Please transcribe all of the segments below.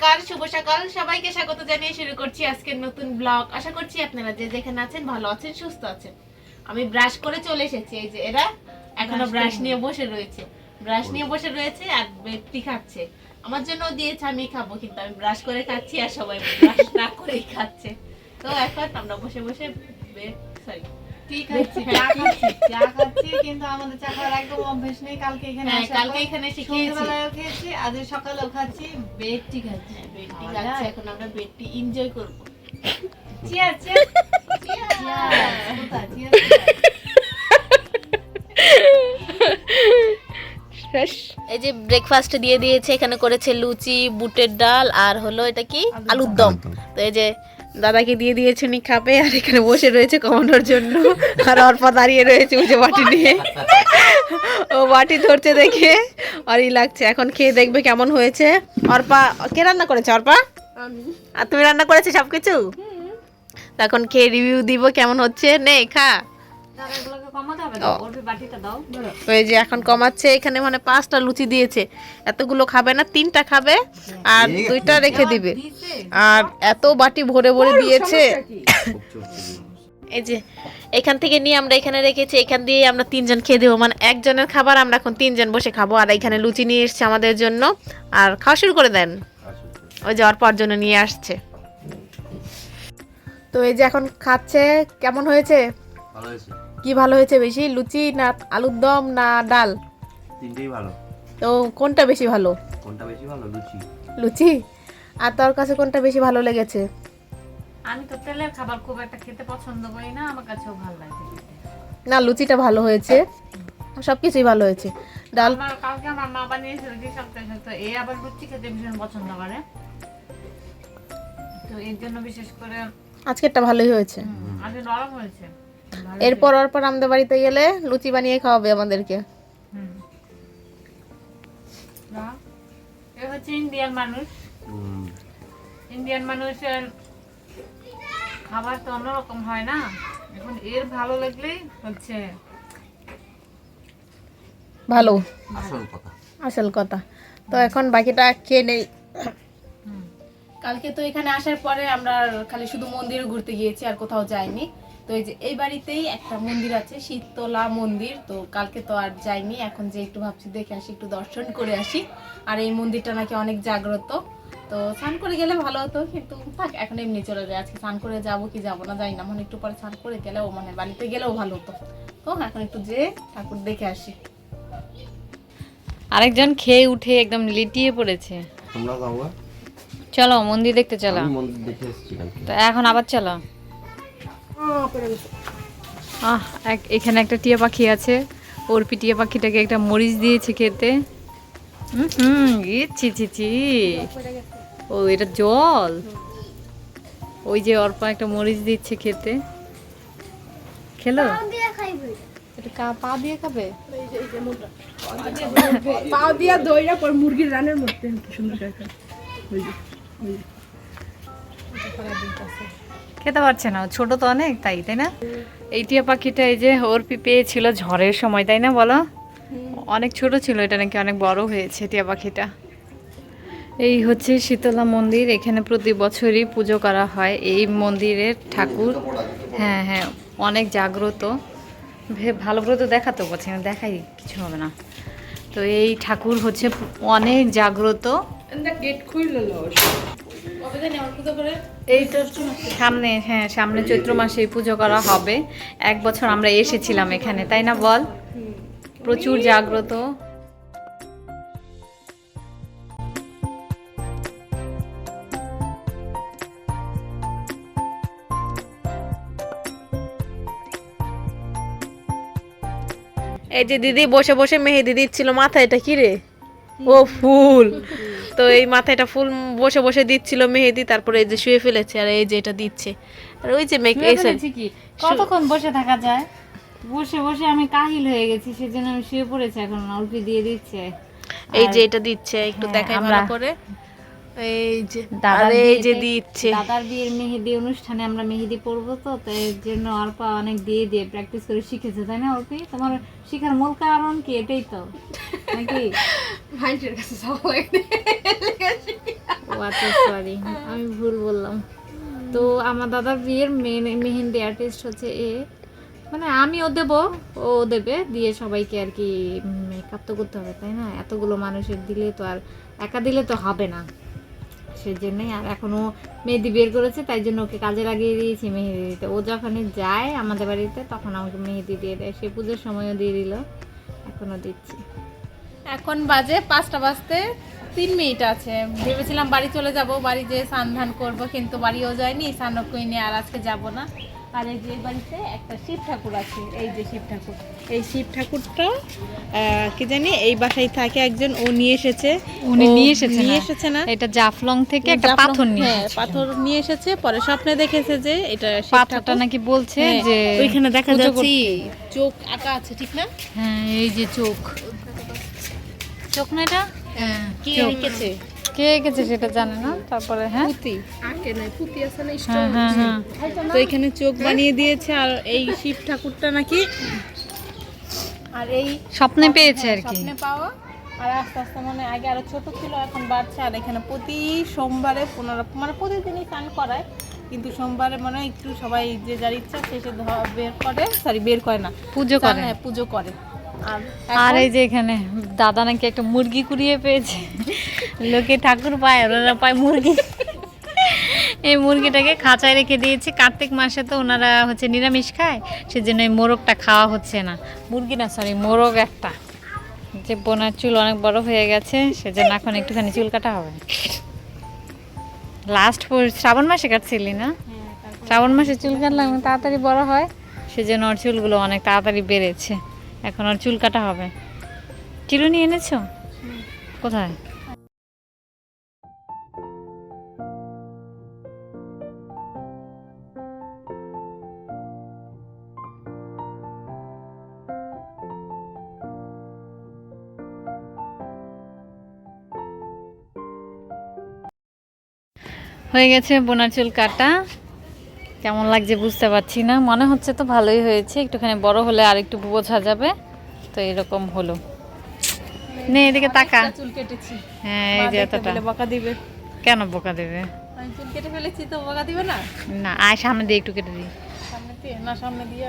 নমস্কার শুভ সকাল। সবাইকে স্বাগত জানিয়ে শুরু করছি আজকের নতুন ব্লগ। আশা করছি আপনারা যে যেখানে আছেন ভালো আছেন সুস্থ আছেন। আমি ব্রাশ করে চলে এসেছি। এই যে এরা এখনও ব্রাশ নিয়ে বসে রয়েছে। ব্রাশ নিয়ে বসে রয়েছে আর ব্যক্তি খাচ্ছে। আমার জন্য দিয়েছে আমি খাব কিন্তু আমি ব্রাশ করে খাচ্ছি আর সবাই ব্রাশ না করেই খাচ্ছে। তো এখন আমরা বসে বসে সরি কি খাচ্ছি। চা খাচ্ছি চা খাচ্ছি। কিন্তু আমাদের চা খাওয়ার একদম অভ্যেস নেই কালকে এখানে হ্যাঁ কালকে এখানে সন্ধ্যাবেলায়ও খেয়েছি আজ সকালেও খাচ্ছি। খাচ্ছি। হ্যাঁ, খাওয়া এখন আমরা বেডটি এনজয় করব। চিয়ার চিয়ার এই যে ব্রেকফাস্ট দিয়ে দিয়েছে এখানে করেছে লুচি বুটের ডাল আর হলো এটা কি? আলুর দম। তো এই যে দাদাকে দিয়ে দিয়েছে উনি খাবে আর এখানে বসে রয়েছে কমানোর জন্য। আর অর্পা দাঁড়িয়ে রয়েছে উঁচু বাটি নিয়ে। ও বাটি ধরছে দেখে অরই লাগছে। এখন খেয়ে দেখবে কেমন হয়েছে। অর্পা কে রান্না করেছে অর্পা? আর তুমি রান্না করেছ সব কিছু এখন খেয়ে রিভিউ দিব কেমন হচ্ছে। নে খা। ওই যে এখন কমাচ্ছে এখানে মানে পাঁচটা লুচি দিয়েছে। এতগুলো খাবে না তিনটা খাবে আর দুইটা রেখে দিবে। আর এত বাটি ভরে ভরে দিয়েছে। এই যে এখান থেকে নিয়ে আমরা এখানে রেখেছি এখান দিয়ে আমরা তিনজন খেয়ে দেবো। মানে একজনের খাবার আমরা এখন তিনজন বসে খাব। আর এখানে লুচি নিয়ে এসছে আমাদের জন্য। আর খাওয়া শুরু করে দেন। ওই যে অর্পার জন্য নিয়ে আসছে। তো এই যে এখন খাচ্ছে কেমন হয়েছে? ভালো হয়েছে। কি ভালো হয়েছে বেশি? লুচি না আলুর দম না ডাল? তিনটেই ভালো। তো কোনটা বেশি ভালো? কোনটা বেশি ভালো? লুচি। লুচি? আর তোর কাছে কোনটা বেশি ভালো লেগেছে? আমি তো তেলের খাবার খুব একটা খেতে পছন্দ করি না আমার কাছেও ভালো লাগে না লুচিটা ভালো হয়েছে। সব কিছুই ভালো হয়েছে। ডাল আমার কালকে আমার মা বানিয়েছিল যে সপ্তাহে তো এই আবার লুচি খেতে ভীষণ পছন্দ করে। তো এর জন্য বিশেষ করে আজকেরটা ভালোই হয়েছে। আজকে নরম হয়েছে। এরপর ওরপর আমাদের বাড়িতে গেলে লুচি বানিয়ে খাওয়াবে আমাদেরকে। হুম। হচ্ছে ইন্ডিয়ান মানুষ। ইন্ডিয়ান মানুষের খাবার তো অন্যরকম হয় না। এখন এর ভালো লাগলেই হচ্ছে ভালো। আসল কথা। তো এখন বাকিটা খেয়ে নেই। কালকে তো এখানে আসার পরে আমরা খালি শুধু মন্দিরে ঘুরতে গিয়েছি আর কোথাও যাইনি। তো এই যে এই বাড়িতেই একটা মন্দির আছে শীতলা মন্দির। তো কালকে তো আর যাইনি এখন যে একটু ভাবছি দেখে আসি একটু দর্শন করে আসি। আর এই মন্দিরটা নাকি অনেক জাগ্রত। তো স্নান করে গেলে ভালো হতো কিন্তু থাক এখন এমনি চলে যায়। আজকে স্নান করে যাব কি যাব না যাই না মানে একটু পরে স্নান করে গেলেও মানে বাড়িতে গেলেও ভালো হতো। তো এখন একটু যে ঠাকুর দেখে আসি। আরেকজন খেয়ে উঠে একদম লিটিয়ে পড়েছে। চলো মন্দির দেখতে চলো। আমি মন্দির দেখে এসেছি তো এখন আবার চলো। আহ এক- এখানে একটা টিয়া পাখি আছে। অর্পি টিয়া পাখিটাকে একটা মরিচ দিয়েছে খেতে। হুম হুম ই ছি ছি ছি। ও এটা জল। ওই যে অর্পা একটা মরিচ দিচ্ছে খেতে। খেলো? এটা পা দিয়ে খাবে? পা দিয়া দইরা পর মুরগির রানের মধ্যে কি সুন্দর খেতে পারছে না ও ছোট তো অনেক তাই তাই না? এই টিয়া পাখিটা এই যে ওর পেয়েছিল ঝড়ের সময় তাই না বলো? অনেক ছোট ছিল এটা নাকি অনেক বড় হয়েছে টিয়া পাখিটা। এই হচ্ছে শীতলা মন্দির এখানে প্রতি বছরই পুজো করা হয়। এই মন্দিরের ঠাকুর হ্যাঁ হ্যাঁ অনেক জাগ্রত। ভে- ভালো করে তো দেখাতেও পারছি না দেখাই কিছু হবে না। তো এই ঠাকুর হচ্ছে অনেক জাগ্রত। গেট সামনে হ্যাঁ সামনে চৈত্র মাসে পুজো করা হবে। এক বছর আমরা এসেছিলাম এখানে, তাই না, বল? প্রচুর জাগ্রত। এই যে দিদি বসে বসে মেহেদি দিচ্ছিল, মাথায় এটা কি রে? ও, ফুল। তো এই মাথায় এটা ফুল বসে বসে দিচ্ছিল মেহেদি তারপরে এই যে শুয়ে ফেলেছে আর এই যে এটা দিচ্ছে। আর ওই যে মেক এই কতক্ষণ বসে থাকা যায়? বসে বসে আমি কাহিল হয়ে গেছি সেজন্য আমি শুয়ে পড়েছি এখন অল্প দিয়ে দিচ্ছে। এই যে এটা দিচ্ছে একটু হ্যাঁ, দেখাই ভালো করে। এই যে দাদার এই যে দিচ্ছে। দাদার বিয়ের মেহেদি অনুষ্ঠানে আমরা মেহেদি পরবো তো জন্য অল্প অনেক দিয়ে দিয়ে প্র্যাকটিস করে শিখেছে তাই না অল্পি তোমার শেখার মূল কারণ কি? এটাই তো। নাকি? ভাইটের কাছে ও আচ্ছা সরি আমি ভুল বললাম। তো আমার দাদার বিয়ের মেন মেহেন্দি আর্টিস্ট হচ্ছে এ। মানে আমিও দেব ও দেবে দিয়ে সবাইকে আর কি মেকআপ তো করতে হবে তাই না? এতগুলো মানুষের দিলে তো আর একা দিলে তো হবে না। সেজন্যই আর এখনও মেহেদি বের করেছে, তাই জন্য ওকে কাজে লাগিয়ে দিয়েছি মেহেদি দিতে। ও যখনই যায় আমাদের বাড়িতে, তখন আমাকে মেহেদি দিয়ে দেয়। সে পুজোর সময়ও দিয়ে দিল এখনও দিচ্ছি। এখন বাজে পাঁচটা বাজতে তিন মিনিট আছে। ভেবেছিলাম বাড়ি চলে যাব, বাড়ি যেয়ে স্নান ধান করব, কিন্তু বাড়িও যায়নি, স্নানও নিয়ে আর আজকে যাব না। আর এই যে বাড়িতে একটা শিব ঠাকুর আছে এই যে শিব ঠাকুর। এই শিব ঠাকুরটা কি জানি এই বাসায় থাকে একজন ও নিয়ে এসেছে। উনি নিয়ে এসেছে নিয়ে এসেছে না? এটা জাফলং থেকে একটা পাথর নিয়ে হ্যাঁ, এসেছে। পাথর নিয়ে এসেছে পরে স্বপ্নে দেখেছে যে এটা শিব পাথরটা নাকি বলছে হ্যাঁ, যে ওইখানে দেখা যাচ্ছে চোখ আঁকা আছে ঠিক না? হ্যাঁ এই যে চোখ। চোখ না এটা? হ্যাঁ কে। রেখেছে? কে এঁকেছে সেটা জানে না তারপরে হ্যাঁ। পুঁতি। আঁকে নাই পুঁতি আছে না হ্যাঁ হ্যাঁ হ্যাঁ। তো এখানে চোখ বানিয়ে দিয়েছে আর এই শিব ঠাকুরটা নাকি। আর এই স্বপ্নে পেয়েছে আর কি। স্বপ্নে পাওয়া। আর আস্তে আস্তে মানে আগে আরও ছোট ছিল এখন বাড়ছে। আর এখানে প্রতি সোমবারে পনেরো মানে প্রতিদিনই স্নান করায়। কিন্তু সোমবারে মানে হয় একটু সবাই যে যার ইচ্ছা শেষে ধ- বের করে। সরি বের করে না। পুজো করে। হ্যাঁ, পুজো করে। আর এই যে এখানে দাদা নাকি একটা মুরগি কুড়িয়ে পেয়েছে। লোকে ঠাকুর পায় ওরা পায় মুরগি। এই মুরগিটাকে খাঁচায় রেখে দিয়েছে। কার্তিক মাসে তো ওনারা হচ্ছে নিরামিষ খায় সেজন্য এই মোরগটা খাওয়া হচ্ছে না। মুরগি না সরি মোরগ একটা। যে বোনার চুল অনেক বড় হয়ে গেছে সেজন্য এখন একটুখানি চুল কাটা হবে। লাস্ট শ্রাবণ মাসে কাটছিলি না? শ্রাবণ মাসে চুল কাটলে এখন তাড়াতাড়ি বড় হয় সেজন্য ওর চুলগুলো অনেক তাড়াতাড়ি বেড়েছে। এখন আর চুল কাটা হবে। চিরুনি এনেছো? কোথায়? হয়ে গেছে বোনার চুল কাটা। কেমন লাগছে বুঝতে পারছি না। মনে হচ্ছে তো ভালোই হয়েছে। একটুখানি বড় হলে আর একটু বোঝা যাবে। তো এরকম হলো। নে এদিকে তাকা। চুল কেটেছি। হ্যাঁ এই যে এতটা। বকা দিবে। কেন বকা দেবে? আমি চুল কেটে ফেলেছি তো বকা দিবে না? না আয় সামনে দিয়ে একটু কেটে দিই। সামনে দিয়ে না সামনে দিয়ে।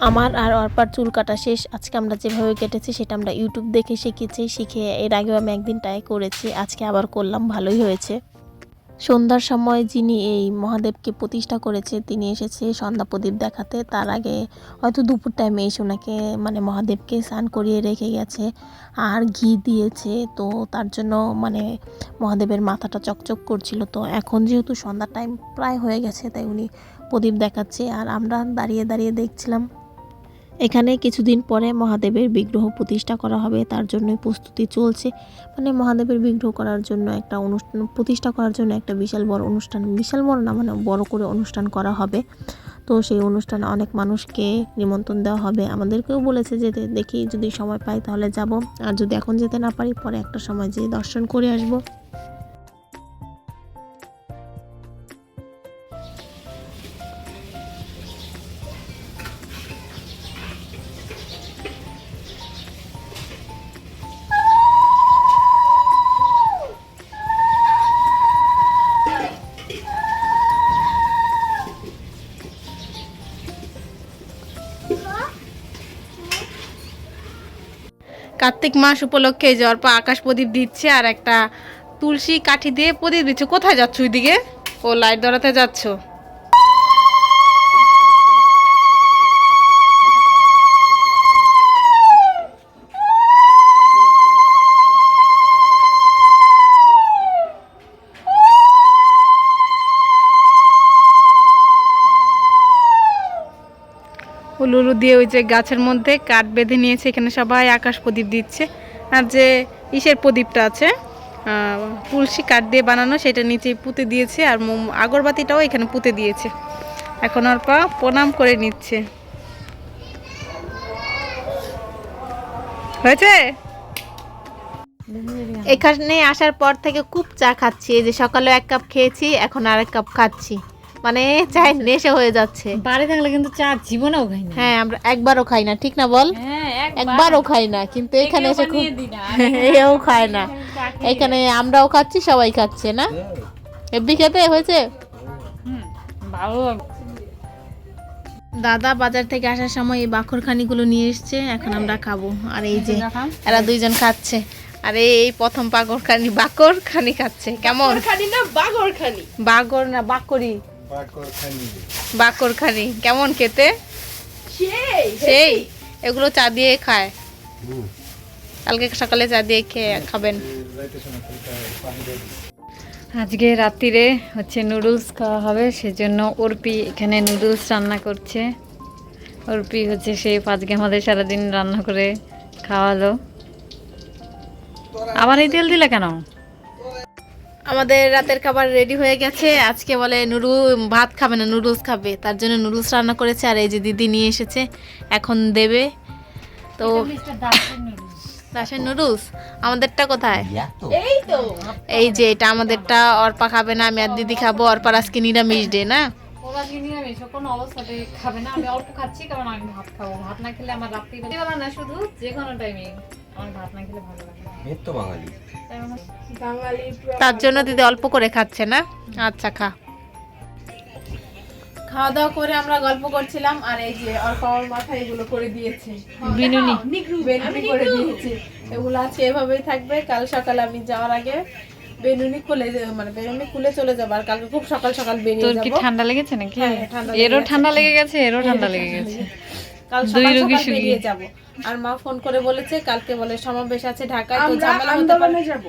আমার আর অর্পার চুল কাটা শেষ। আজকে আমরা যেভাবে কেটেছি সেটা আমরা ইউটিউব দেখে শিখেছি, শিখে এর আগেও আমি একদিন ট্রাই করেছি, আজকে আবার করলাম, ভালোই হয়েছে। সন্ধ্যার সময় যিনি এই মহাদেবকে প্রতিষ্ঠা করেছে, তিনি এসেছে সন্ধ্যা প্রদীপ দেখাতে। তার আগে হয়তো দুপুর টাইমে এসে ওনাকে মানে মহাদেবকে স্নান করিয়ে রেখে গেছে আর ঘি দিয়েছে। তো তার জন্য মানে মহাদেবের মাথাটা চকচক করছিল। তো এখন যেহেতু সন্ধ্যার টাইম প্রায় হয়ে গেছে, তাই উনি প্রদীপ দেখাচ্ছে। আর আমরা দাঁড়িয়ে দাঁড়িয়ে দেখছিলাম এখানে কিছুদিন পরে মহাদেবের বিগ্রহ প্রতিষ্ঠা করা হবে, তার জন্যই প্রস্তুতি চলছে। মানে মহাদেবের বিগ্রহ করার জন্য একটা অনুষ্ঠান, প্রতিষ্ঠা করার জন্য একটা বিশাল বড় অনুষ্ঠান, বিশাল বড় না মানে বড় করে অনুষ্ঠান করা হবে। তো সেই অনুষ্ঠানে অনেক মানুষকে নিমন্ত্রণ দেওয়া হবে। আমাদেরকেও বলেছে যেতে দেখি যদি সময় পাই তাহলে যাব। আর যদি এখন যেতে না পারি, পরে একটা সময় যেয়ে দর্শন করে আসব। কার্তিক মাস উপলক্ষে অর্পা আকাশ প্রদীপ দিচ্ছে আর একটা তুলসী কাঠি দিয়ে প্রদীপ দিচ্ছে। কোথায় যাচ্ছ ওইদিকে? ও লাইট ধরাতে যাচ্ছ। উলুলু দিয়ে ওই যে গাছের মধ্যে কাঠ বেঁধে নিয়েছে। এখানে সবাই আকাশ প্রদীপ দিচ্ছে। আর যে ইসের প্রদীপটা আছে তুলসী কাঠ দিয়ে বানানো, সেটা নিচে পুঁতে দিয়েছে আর আগরবাতিটাও এখানে পুঁতে দিয়েছে। এখন অর্পা প্রণাম করে নিচ্ছে। হয়েছে? এখানে আসার পর থেকে খুব চা খাচ্ছি। এই যে সকালে এক কাপ খেয়েছি, এখন আর এক কাপ খাচ্ছি। মানে চায়ের নেশা হয়ে যাচ্ছে। বাড়ি থাকলে কিন্তু চা জীবনেও খাই না। হ্যাঁ আমরা একবারও খাই না ঠিক না বল? হ্যাঁ একবারও খাই না কিন্তু এখানে এসে খুব এও খায় না। এখানে আমরাও খাচ্ছি সবাই খাচ্ছে না? এব্বি খেতে হয়েছে? ভালো দাদা বাজার থেকে আসার সময় এই বাখরখানিগুলো নিয়ে এসছে এখন আমরা খাব। আর এই যে এরা দুইজন খাচ্ছে। আর এই প্রথম বাগরখানি বাকরখানি খাচ্ছে কেমন? খানি না বাগর খানি বাগর না বাকরি। বাকরখানি। কেমন খেতে? সেই এগুলো চা দিয়ে খায়। কালকে সকালে চা দিয়ে খেয়ে খাবেন। আজকে রাত্রিরে হচ্ছে নুডলস খাওয়া হবে সেজন্য অর্পি এখানে নুডলস রান্না করছে। অর্পি হচ্ছে সেই আজকে আমাদের সারাদিন রান্না করে খাওয়ালো। আবার এই তেল দিলে কেন? আমাদের রাতের খাবার রেডি হয়ে গেছে। আজকে বলে নুডু ভাত খাবে না নুডলস খাবে। তার জন্য নুডলস রান্না করেছে আর এই যে দিদি নিয়ে এসেছে এখন দেবে। তো দাসের নুডলস। আমাদেরটা কোথায়? এই তো। এই যে এটা আমাদেরটা অর্পা খাবে না আমি আর দিদি খাব। অর্পার আজকে নিরামিষ ডে না? ওরা কি নিরামিষ ও কোনো অবস্থাতে খাবে না। আমি অল্প খাচ্ছি কারণ আমি ভাত খাব। ভাত না খেলে আমার রাত্রিবেলা না শুধু যে কোনো টাইমে তার জন্য দিদি অল্প করে খাচ্ছে না? আচ্ছা খা। খাওয়া দাওয়া করে আমরা গল্প করছিলাম আর এই যে আমার মাথায় এগুলো করে দিয়েছে। বিনুনি। বেনুনি করে দিয়েছে। এগুলো আছে এভাবেই থাকবে কাল সকালে আমি যাওয়ার আগে বেনুনি খুলে মানে বেনুনি খুলে চলে যাব আর কালকে খুব সকাল সকাল বেরিয়ে তোর কি ঠান্ডা লেগেছে নাকি? হ্যাঁ, ঠান্ডা এরও ঠান্ডা লেগে গেছে এরও ঠান্ডা লেগে গেছে। কাল সকাল সকাল বেরিয়ে যাব। আর মা ফোন করে বলেছে কালকে বলে সমাবেশ আছে ঢাকায় তো ঝামেলা হতে পারে। যাব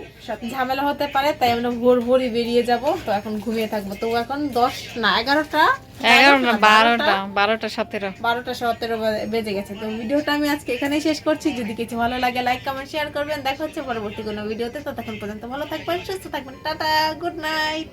ঝামেলা হতে পারে তাই আমরা ভোর ভোরই বেরিয়ে যাব তো এখন ঘুমিয়ে থাকব। তো এখন দশ না এগারোটা বারোটা? বারোটা সতেরো। বারোটা সতেরো বেজে গেছে। তো ভিডিওটা আমি আজকে এখানেই শেষ করছি। যদি কিছু ভালো লাগে লাইক কমেন্ট শেয়ার করবেন। দেখা হচ্ছে পরবর্তী কোনো ভিডিওতে। তো তখন পর্যন্ত ভালো থাকবেন সুস্থ থাকবেন। Tata good night